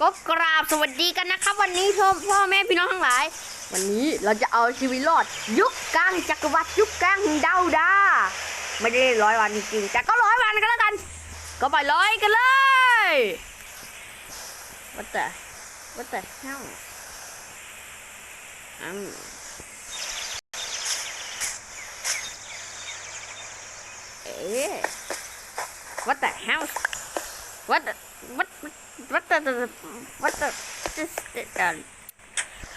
ก็กราบสวัสดีกันนะครับ วันนี้พ่อพ่อแม่พี่น้องทั้งหลาย วันนี้เราจะเอาชีวิตรอด ยุคกลางจักรวรรดิยุคกลางดาวดาไม่ได้ร้อยวันจริงแต่ก็ร้อยวันกันแล้วกัน ก็ไปร้อยกันเลย What the What the hell อืมเอ๊ะ What the hell What the What What the What the This uh,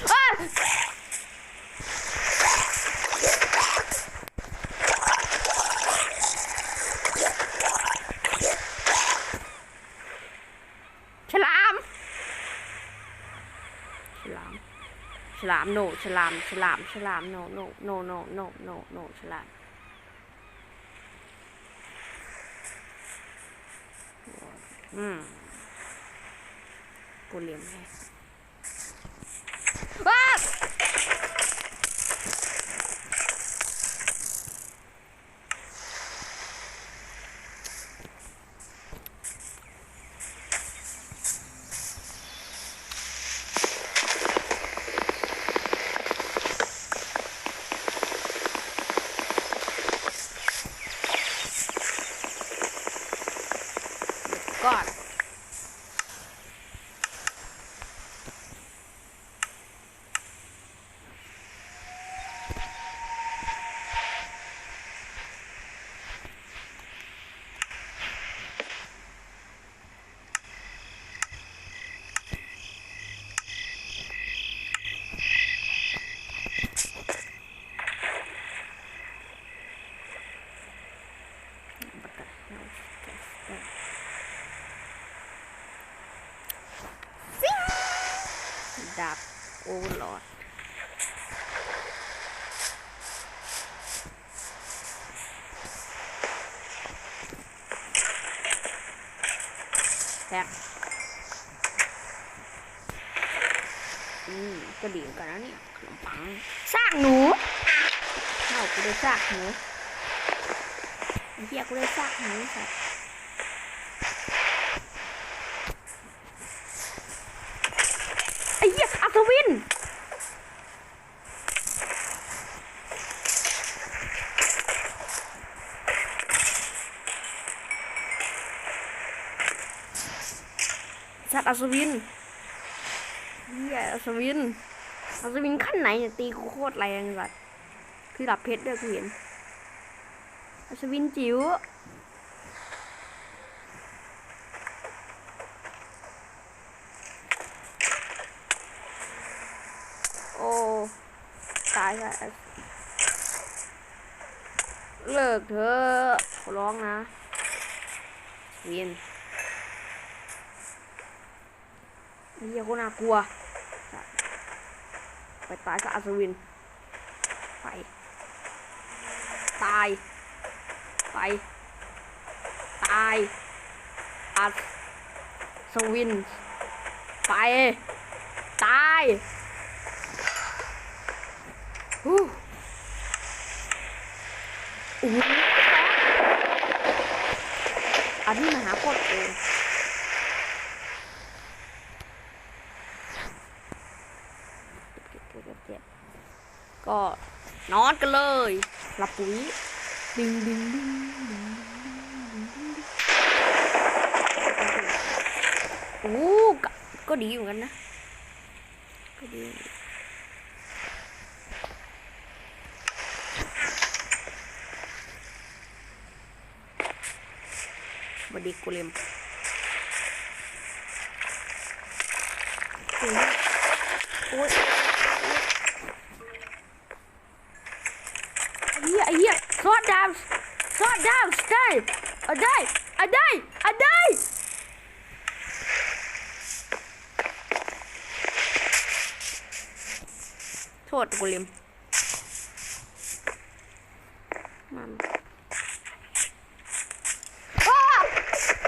อ้าฉลามฉลามฉลาม no ฉลามฉลามฉลาม no no no no no no no ฉลา มอืมปูเหลี่ยมให้ว้าก่อน ดาบโอเวอร์ลอดแซกอืมก็ดีเห มือนกันนะเนี่ยขนมปังซากหนูเข้ากูได้ซากหนูเหี้ยกูได้ซากหนูสัตว์ไอ้เหี้ยอัศวินสัตว์อัศวินเหี้ยอัศวิน อัศวินขั้นไหนเนี่ยตีกูโคตรแรงสัตว์คือดับเพชรด้วยกูเห็นอัศวินจิ๋วโอ้ตายแล้วเลิกเถอะขอร้องนะเวียนไอ้เหี้ยโคตรน่ากลัว ไปตายกับอัศวิน ไป ตาย ไป ตาย อัศวิน ไป ตายฮู้โอ้อันนี้มหาโคตรเอง ก็นอนกันเลยหลับปุ๋ยดิงดิงดิงดิงโอ้ก็ก็ดีเหมือนกันนะ ก็ดีบดีกูเลมโอ้ยโอ้ยไอ้เหี้ยไอ้เหี้ยซอดดาวซอดดาวได้เอาได้เอาได้เอาได้ โทษกูเลมมัน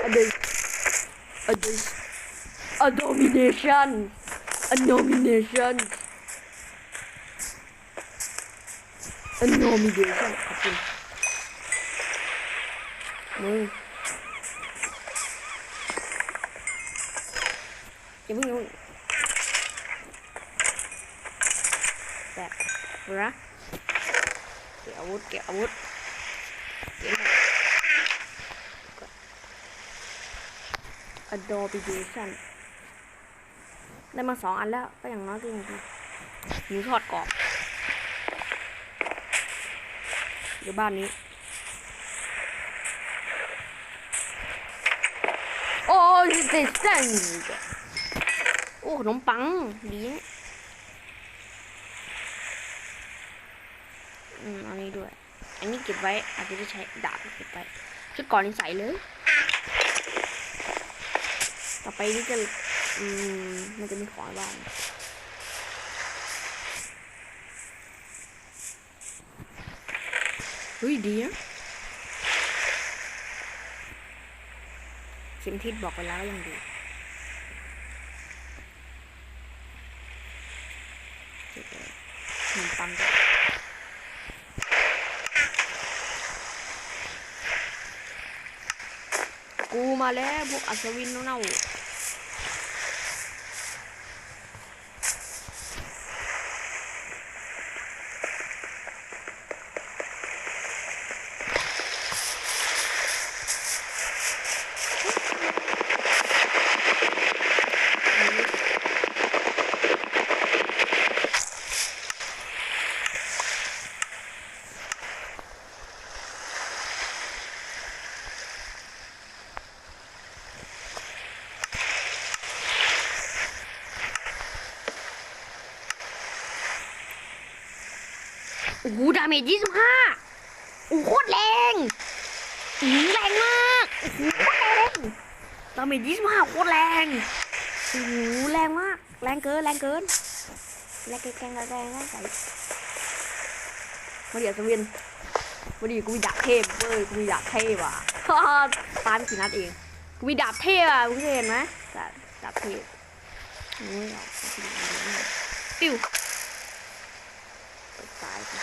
a dis a dis a domination a nomination a nomination ขอบคุณมึง อย่าเพิ่งอย่าเพิ่งแบบนะเก็บ อาวุธเก็บอาวุธเด Adobe Vision ได้มาสองอันแล้ว ก็อย่างน้อยก็ยังดีหมูทอดกรอบเดี๋ยวบ้านนี้ โอ้ยเด็ดจังโอ้ขนมปัง ดีอืมเอานี้ด้วย อันนี้เก็บไว้อาจจะได้ใช้ดาบเก็บไว้ชุดก่อนนี้ใส่เลย ต่อไปนี่จะอืมมันจะมีของอะไรบ้างเฮ้ยดีนะเข็มทิศบอกไปแล้วยังดีเก็บเลยหนึ่งปังก่อน กูมาแล้วพวกอัศวินเน่า ดาเมจยี่สิบห้าโอ้โคตรแรงแรงมากโอ้โหโคตรแรงดาเมจยี่สิบห้าโคตรแรงโอ้โหแรงมาก แรงเกิน แรงเกิน แรงเกินแรงแรงแรงแรงใส่มาเดี๋ยวสวินมาดีกูมีดาบเทพเว้ยกูมีดาบเทพว่ะตายไม่กี่นัดเอง กูมีดาบเทพอะมึงเคยเห็นไหมดาบเทพโอ้ยเอาปิ้วเปิดซ้ายสิ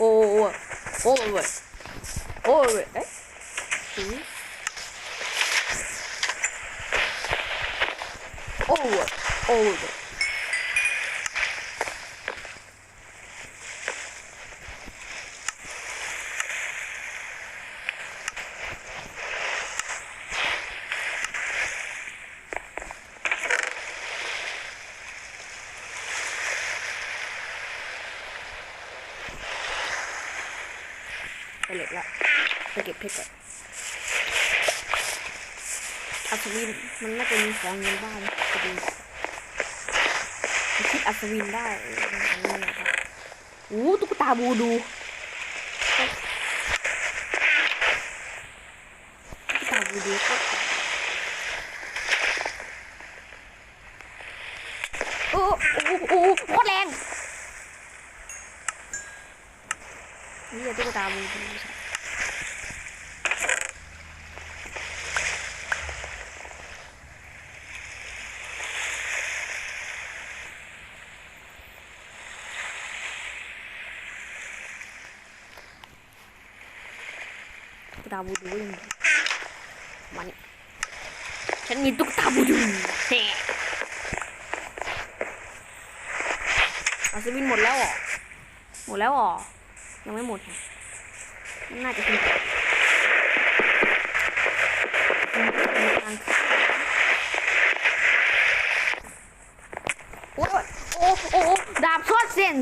โอ้โอ้โอ้โอ้โอ้เอ๊ะอืมโอ้โอ้ ไปเหล็กละไปเก็บเพชรก่อนอัศวินมันน่าจะมีของเงินบ้านพอดีคิดอัศวินได้อออันนี้นะครับโอ้ตุ๊กตาบูดูตุ๊กตาบูดูก็โอ้โอ้โอ้โคตรแรงนี่ตุ๊กตาบูดูใช่ตุ๊กตาบูดูยังมานี่ฉันมีตุ๊กตาบูดูแฮ่อัศวินหมดแล้วหรอหมดแล้วหรอยังไม่หมดแฮะน่าจะเป็นโอ้โอ้โอ้ดาบช็อตเซน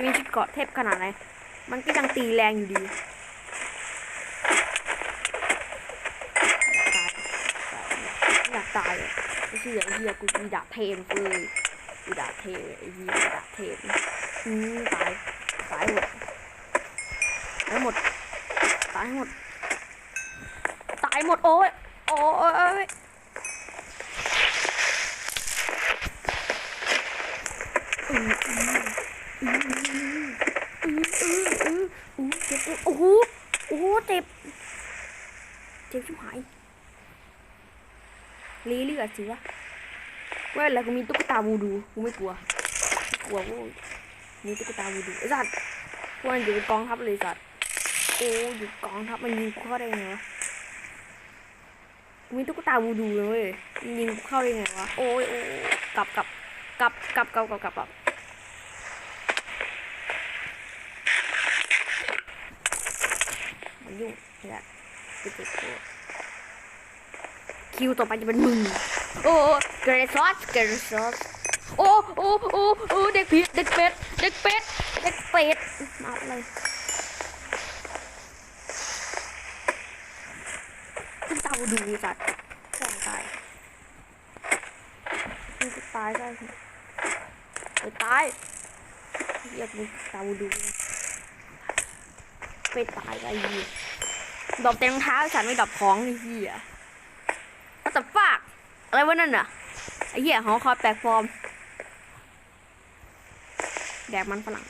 จะมีชุดเกราะเทพขนาดไหน มันก็ยังตีแรงอยู่ดีอยากตายอยากตายอะไม่เชื่อไอ้เหี้ยกูมีดาบเทนเฟ้ยมีดาบเทนไอ้เหี้ยดาบเทนอืมตายตายหมดตายหมดตายหมดตายหมดโอ้ยโอ้ยโอ้ยอืมอืม อื้ออื้ออื้ออื้ออื้อเจ็บ โอ้โหโอ้โหเจ็บ เจ็บชิบหายลีเลือดสิวะว้ยแล้วกูมีตุ๊กตาวูดูกูไม่กลัวกลัวว้ยมีตุ๊กตาวูดูไอ้สัตว์กมันอยู่กองทัพเลยสัตว์โอ้อยู่กองทัพมันยิงกูเข้าได้ไงวะกูมีตุ๊กตาวูดูเลยเว้ยมันยิงกูเข้าได้ไงวะโอ้ยโอ้กลับกลับกลับกลับกลับกลับกลับกลับมัน ยุ่งนี่แหละไปเจ็บตัวคิวต่อไปจะเป็นมึง โอ้เกรซอสเกรซอสโอ้โอ้โอ้โอ้เด็กผีเด็กเป็ด เด็กเป็ด เด็กเป็ด มาเลยขึ้นเตาดูจัดแข่งตายมึงตายได้ไหมไปตายเรียกมึงเตาดูไปตายได้ยี่ ดอกเต็มเท้าฉันไม่ดอกของไอ้เหี้ยว่าแต่ฟากอะไรวะนั่นน่ะไอ้เหี้ยหอคอยแปลกฟอร์ม แดกมันฝรั่ง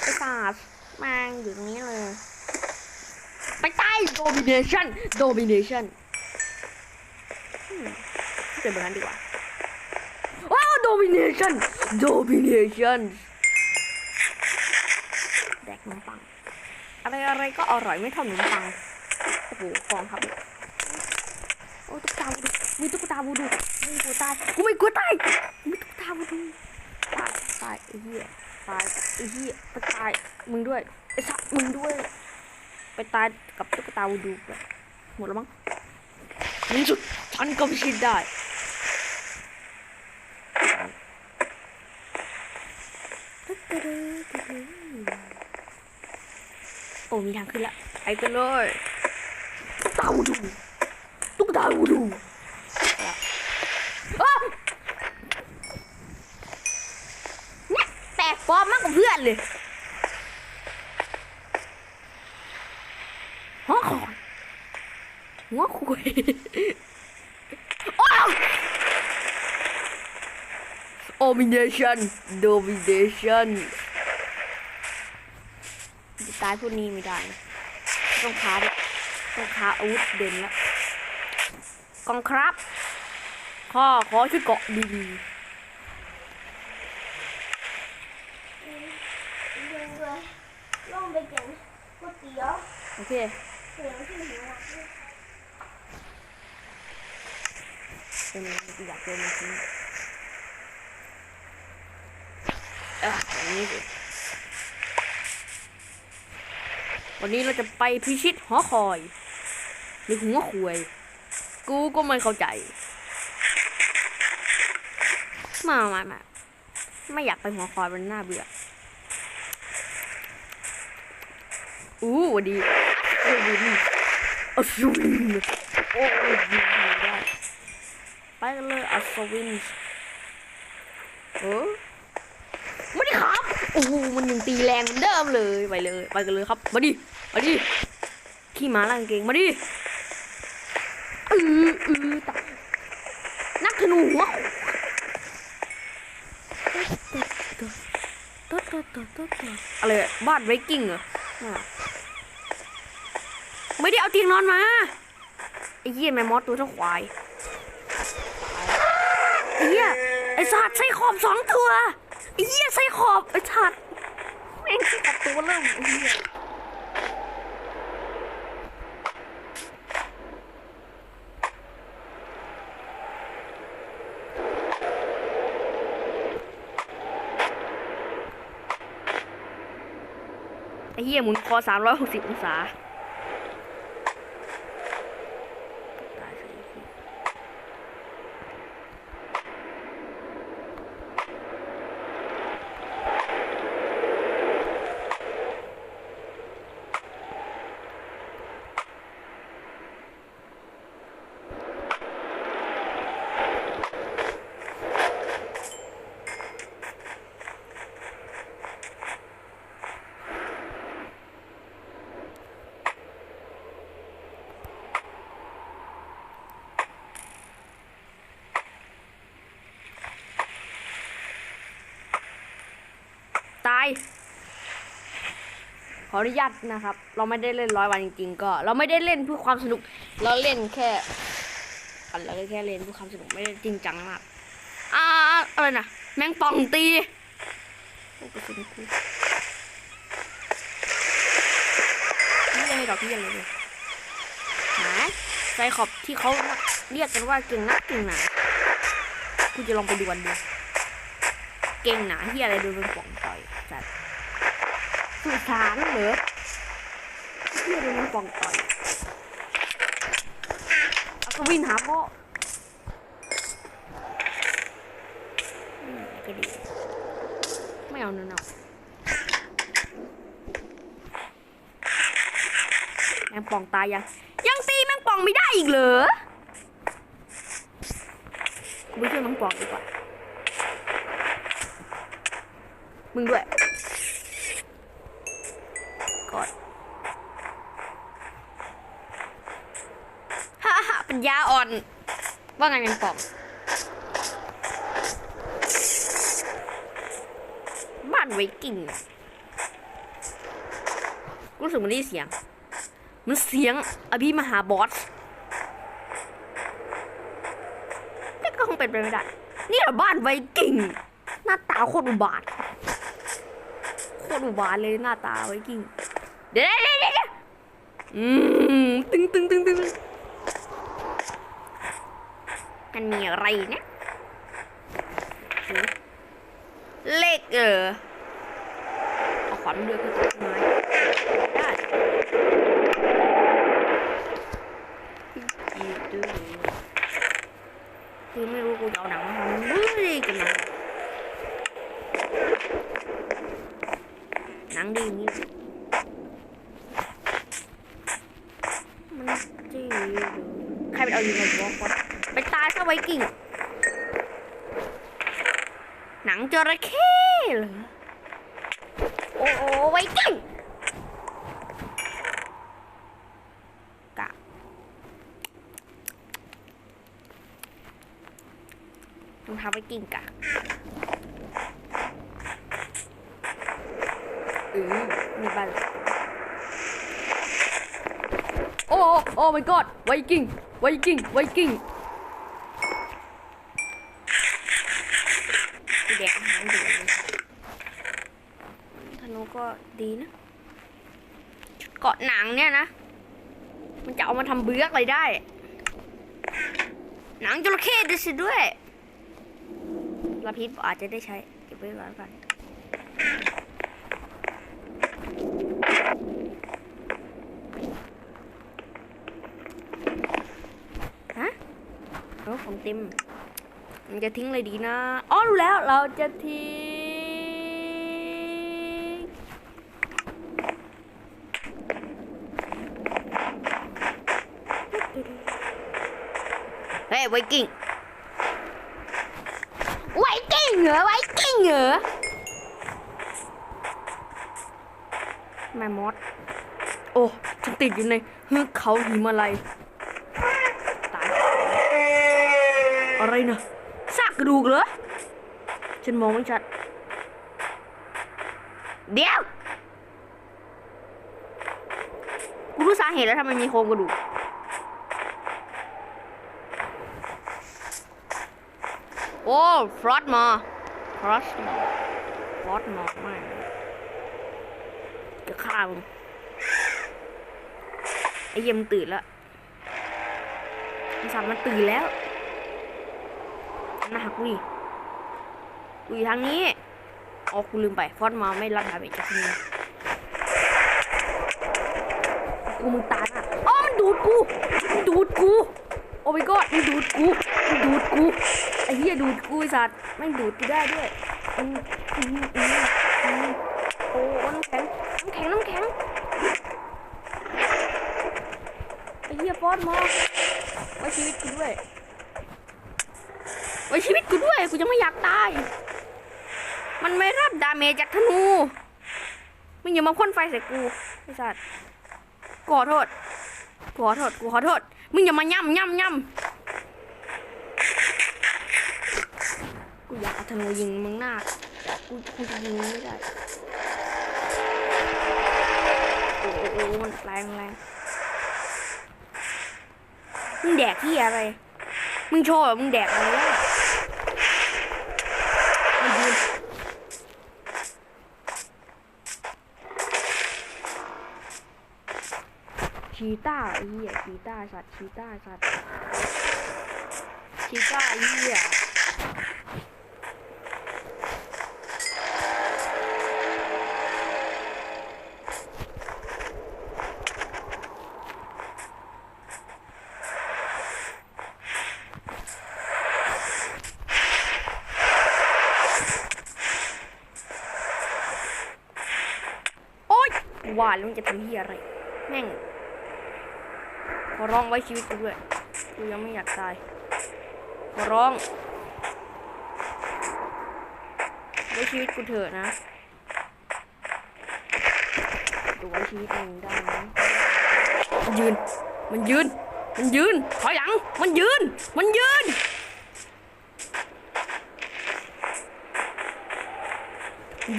ไอ้ตาดมงอยู่ตรงนี้เลย ไปใต้ domination domination อืมเป็นแบบนั้นดีกว่า ว้าว domination domination แดกขนมปัง อะไรอะไรก็อร่อยไม่เท่าขนมปังโอ้โหกองครับโอ้ตุ๊กตาบูดูมีตุ๊กตาบูดูม่กลัวตายกูไม่กลัวตายมีตุ๊กตาบูดูตายตายไอ้เหี้ยตายไอ้เหี้ยไปตายมึงด้วยไอ้สัตว์มึงด้วย ไปตายกับตุ๊กตาบูดูไปหมดแล้วมั้งนที่สุดฉันก็พิชิตได้โอ้มีทางขึ้นละไปกันเลยตุ๊กตาบูดูตุ๊กตาบูดูอ้าวเนี่ยแปลกปลอมมากกว่าเพื่อนเลยหัวขอนหัวคุยโอ้าว domination domination ตายพวกนี้ไม่ได้นะต้องค้าด้วยต้องค้าอาวุธเด่นแล้วกองครับข้อขอชุดเกาะดีดึงเลยลงไปกินก๋วยเตี๋ยวๆโอเคเตี๋ยวที่หัวเป็นอยากเป็นจริงเอออย่างนี้สิ วันนี้เราจะไปพิชิตหอคอยหรือหัวควย กูก็ไม่เข้าใจ มามามาไม่อยากไปหัวคอยมันน่าเบื่อ อู้วันดีอัศวินอัศวินโอ้ยยิงไได้ไปกันเลยอัศวินเออไม่ได้ครับ โอ้โหมันยังตีแรงเหมือนเดิมเลย ไปเลย ไปกันเลยครับ มาดิ มาดิขี้หมาล่างเกงมาดิเออเออตายนักธนูหัวตัวตัวตัวตัวตัวอะไรบ้านไวกิ้งเหรอะไม่ได้เอาเตียงนอนมาไอ้เหี้ยแมมมอสตัวเท่าควายไอ้เหี้ยไอ้สัตว์ไส้ขอบสองตัวไอ้เหี้ยไส้ขอบไอ้สัตว์แม่งไส้ขอบตัวเริ่มไอ้เหี้ย เฮียหมุนคอ360 องศา ออนุญาตนะครับ เราไม่ได้เล่นร้อยวันจริงๆ ก็ เราไม่ได้เล่นเพื่อความสนุก เราเล่นแค่อันเราแค่เล่นเพื่อความสนุกไม่ได้จริงจังมากอ่าอะไรนะแมงป่องตีโอ้กระสุนกูนี่ยังไม่ดอกที่ยังเลยเลยหาไซขอบที่เขาเรียกกันว่าเก่งนักเก่งหนากูจะลองไปดูวันดูเก่งหนาที่อะไรโดนเป็นป่องต่อยจัด สุสานเหรอที่โดนเป็นป่องต่อยเอาก็วิ่งหาพ่ออืมก็ดีไม่เอาเนื้อแมงป่องตายยัง ยังตีแมงป่องไม่ได้อีกเหรอกูไปช่วยแมงป่องดีกว่า มึงด้วย กดฮ่าฮ่าปัญญา อนว่าไงแมงป่องบ้านไวกิ้งรู้สึกมันได้เสียง มันเสียงอภิมหาบอสนี่ก็คงเป็นไปไม่ได้นี่แหละบ้านไวกิ้งหน้าตาโคตรอุบาทโคตรอุบาทเลยหน้าตาไวกิ้งเดี๋ยวเดี๋ยวเดี๋ยวเดี๋ยวอืมตึงตึงตึงตึง มันมีอะไรนี่ยเลขเออเอาขวานมาด้วยคือต้นไม้ได้อีด้วยคือไม่รู้กูจะเอาหนังมาทำเฮ้กันหนังหนังดีอย่างนี้มันจีใครไปเอาอยิงไงบอกก่อนไปตายซะไวกิ้ง หนังจระเข้เหรอโอ้โอ้ไวกิ้งกะรองเท้าไวกิ้งกะอือมีบ้านโอ้โอ้โอ้ my god ไวกิ้งไวกิ้งไวกิ้ง สีแดงหางดูเลยธนูก็ ดีนะชุดเกาะหนังเนี่ยนะ มันจะเอามาทำเบื้อกอะไรได้ หนังจระเข้ด้วยสิด้วยลาพิษอาจจะได้ใช้ เก็บไว้ก่อนกันฮะรถของเต็มมันจะทิ้งอะไรดีนะ อ๋อรู้แล้ว เราจะทิ้ง ไวกิ้งไวกิ้งเหรอไวกิ้งเหรอแม่มด โอ้ฉันติดอยู่ในเฮือกเขาหิมาลัยตายอะไรนะซากกระดูกเหรอฉันมองไม่ชัด เดี๋ยว กูรู้สาเหตุแล้วทำไมมีโครงกระดูก โอ้ ฟรอสมาฟรอสมาฟรอสมาไม่จะฆ่ามึงไอ้เยี่ยมงตื่นแล้วไอ้สัตว์มันตื่นแล้วมาหากูดิกูอยู่ทางนี้อ๋อกูลืมไป ฟอนต์มาไม่รับดาเมจจากนี้กูมึงตายอะอ๋อมันดูดกูมันดูดกู โอ้ my god มันดูดกูมัน ดูดกูไอ้เหี้ยดูดกูไอ้สัตว์แม่ดูดกูได้ด้วยอืมอืมอืมอืมโอ้น้ำแข็งน้ำแข็งน้ำแข็งไอ้เหี้ยฟอนมาไว้ชีวิตกูด้วยไว้ชีวิตกูด้วยกูจะไม่อยากตายมันไม่รับดาเมจจากธนูมึงอย่ามาพ่นไฟใส่กูไอ้สัตว์ขอโทษขอโทษกูขอโทษมึงอย่ามาย่ำย่ำย่ำ กูอยากเอาธนูยิงมึงหน้ากูกูจะยิงไม่ได้โอ้โหมันแรงแรงมึงแดกที่อะไร มึงโชว์มึงแดกอะไรอะมันยืนชีต้าไอ้เหี้ยชีต้าสัตว์ชีต้าสัตว์ชีต้าไอ้เหี้ย โอ๊ย ว่าแล้วมันจะทำเหี้ยอะไร แม่ง ขอร้องไว้ชีวิตกูด้วย กูยังไม่อยากตาย ขอร้อง ไว้ชีวิตกูเถอะนะดูไว้ชีวิตมึงได้นะมันยืน มันยืน มันยืน ถอยหลัง มันยืน มันยืน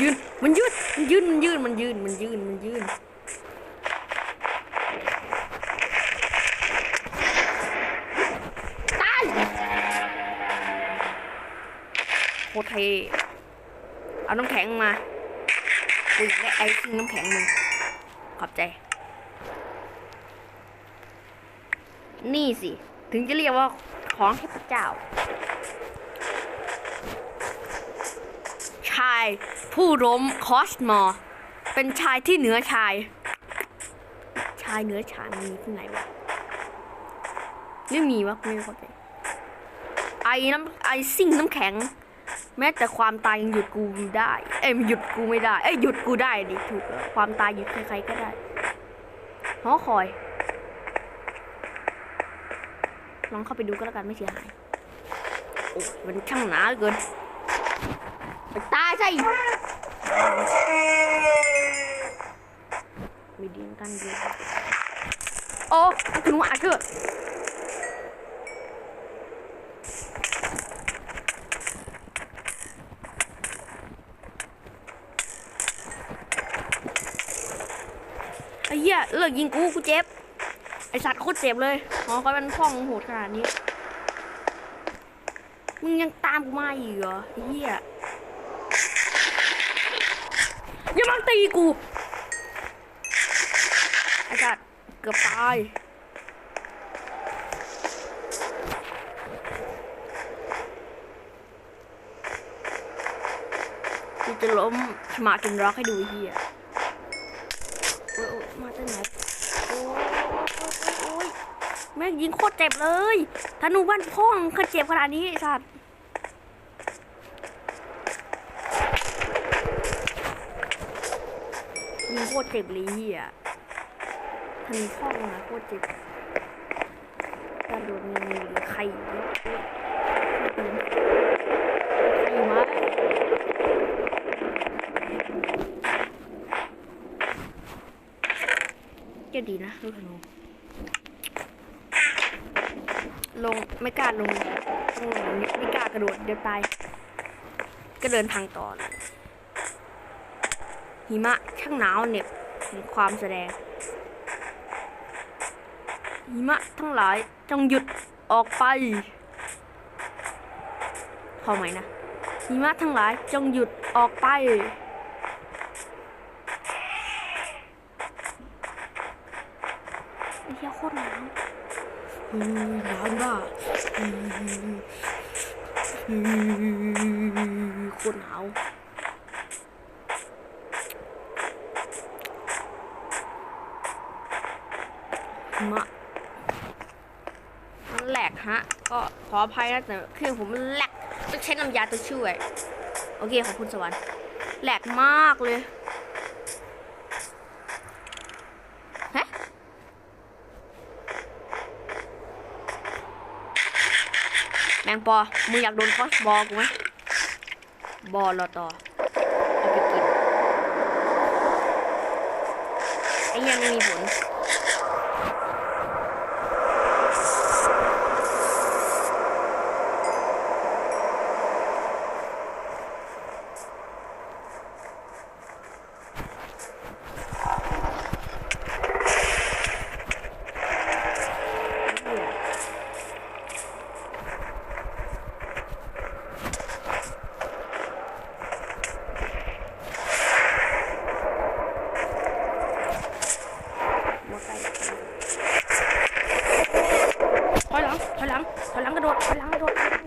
ยืน มันยืนมันยืนมันยืนมันยืนมันยืนมันยืนตายโคตรเทเอาน้ำแข็งมากูอยากได้ไอซิ่งน้ำแข็งมึงขอบใจ นี่สิ ถึงจะเรียกว่าของเทพเจ้า ชาย ผู้ล้มคอสมอ เป็นชายที่เหนือชาย ชายเหนือชายมันมีที่ไหนวะไม่มีวะไม่เข้าใจไอ้น้ำไอซิ่งน้ำแข็ง แม้แต่ความตายยังหยุดกูไม่ได้ เอ้ยหยุดกูไม่ได้ เอ้ยหยุดกูได้ดิถูกแล้วความตายหยุดใครๆก็ได้หอคอยลองเข้าไปดูก็แล้วกันไม่เสียหายโอ้มันช่างหนาเหลือเกินไปตายใช่ มีดีนกันดีโอ้มันคือหนูอาเธอไอ้เหี้ยเลิกยิงกูกูเจ็บ ไอสัตว์โคตรเจ็บเลยหอคอยมันพ่องโหดขนาดนี้ มึงยังตามกูมาอีกเหรอไอ้เหี้ย อย่ามา ตีกูไอ้สัตว์เกือบตายกูจะล้มฉมาจนร็อกให้ดูเฮียโอ้ยมาจากไหนโอ้ยโอ้ยโอ้ยแม่งยิงโคตรเจ็บเลยธนูบ้านพ่องเคยเจ็บขนาดนี้ไอ้สัตว์ ยิงโค ตรเจ็บเลยเฮียทำพ่อมาโคตรเจ็บกระโดดมีมีหรือใครก็ดีนะลูกธนูลงไม่กล้าลงต้องลงไม่กล้ากระโดดเดี๋ยวตาย ก็เดินทางต่อเลย หิมะช่างหนาวเหน็บถึงความแสดง หิมะทั้งหลายจงหยุดออกไป พอไหมนะ หิมะทั้งหลายจงหยุดออกไปเยโคตรหนาวเฮ้ยหนาวบ้าเฮ้ยเฮ้ยโคตรหนาว มะมันแหลกฮะ ก็ขออภัยนะแต่เครื่องผมมันแหลกต้องใช้น้ำยาตัวช่วย โอเคขอบคุณสวรรค์แหลกมากเลยฮะแมงปอมึงอยากโดนคอสบอลกูไหมบอลรอต่อเอาไปกินไอ้ยังไม่มีผล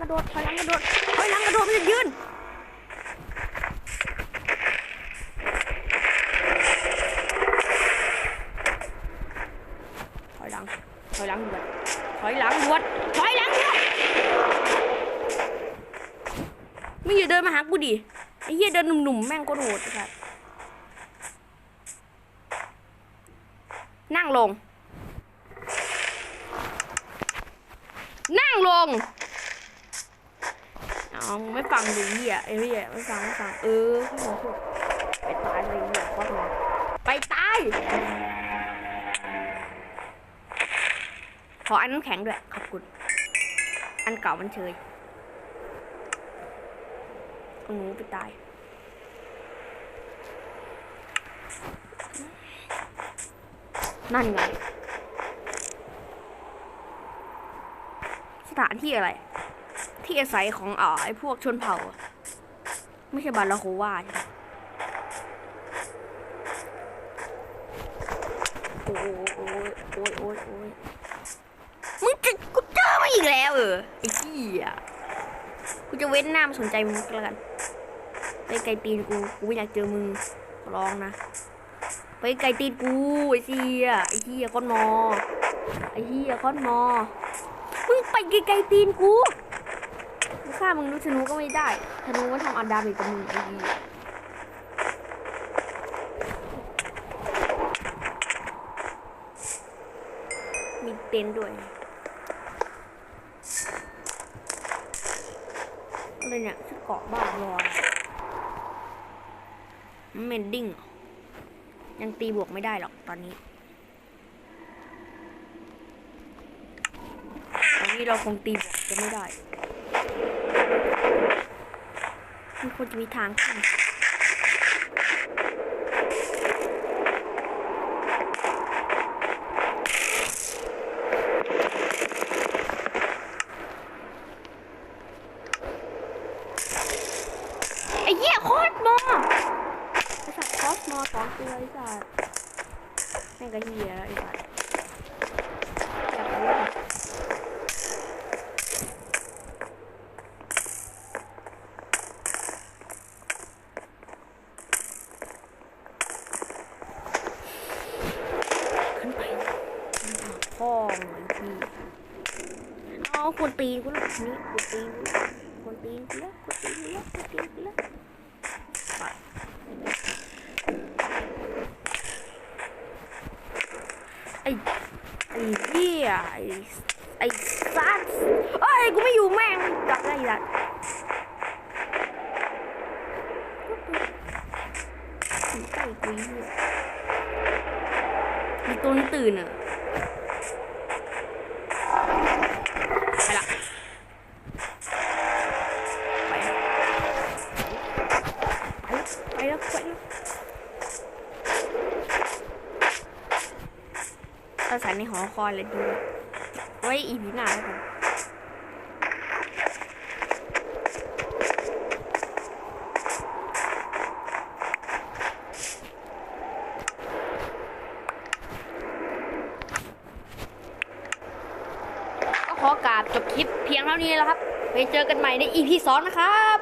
โดดถอยหลังกระโดดไม่จะยืนถ อยหลัง ถอยหลังด่วนถอยหลังด่วนถอยหลังด่วนมึงอย่าเดินมาหากูดิ ไอ้เหี้ยเดินหนุ่มๆแม่งก็โหดสัสนั่งลง นั่งลงเอาไม่ฟังดูเหี้ยไอ้เหี้ยไม่ฟังไม่ฟัง เออพี่หมอพูดไปตายเลยเหี้ยวัดมาไปตาย ขออันน้ำแข็งด้วย ขอบคุณ อันเก่ามันเชยเอาหนูไปตาย นั่นไง สถานที่อะไร ที่อาศัยของอ่าไอพวกชนเผ่า ไม่ใช่บาลาโควาใช่ไหมโอ้ยโอ้ยโอ้ยโอ้ยโอ้ยมึงจะกูเจ อีกแล้วเออไอ้เหี้ยกูจะเว้นหน้ามาสนใจมึงก็แล้วกันไปไกลตีนกูกูไม่อยากเจอมึงขอร้องนะไปไกลตีนกูไอ้เหี้ยไอ้เหี้ยก้อนมอไอ้เหี้ยก้อนมอมึงไปไกลๆตีนกูกูฆ่ามึงรู้ธนูก็ไม่ได้ธนูมันทำอันดาเมจกับมึงไอ้เหี้ยมีเต็นท์ด้วย อะไรเนี่ยชุดเกาะบ้าบอเมนดิ้งยังตีบวกไม่ได้หรอกตอนนี้ ตอนนี้เราคงตีบวกจะไม่ได้มันควรจะมีทางขึ้นไอ้เหี้ยโคตรมอไอ้สัตว์คอสมอสองตัวไอ้สัตว์แม่งก็เหี้ยแล้วไอ้สัตว์อยากไปเล่น ขึ้นไปพ่อหน่อยพี่เอาคนตีนกูแล้วนี่คนตีนกูแล้วคนตีนกูแล้วคนตีนกูแล้วคนตีนกูแล้วไอ้ไอ้เหี้ยไอ้ไอ้ซัสเอ้ยกูไม่อยู่แม่งจับได้ยัดใกล้กูเหี้ยมีตัวนี้ตื่นอะไปละไปละไปละไปละถ้า ใส่ในหอคอยเลยดูไว้อีพีหน้าแล้วกันก็ขอกราบจบคลิปเพียงเท่านี้แล้วครับ ไปเจอกันใหม่ในอีพีสองนะครับ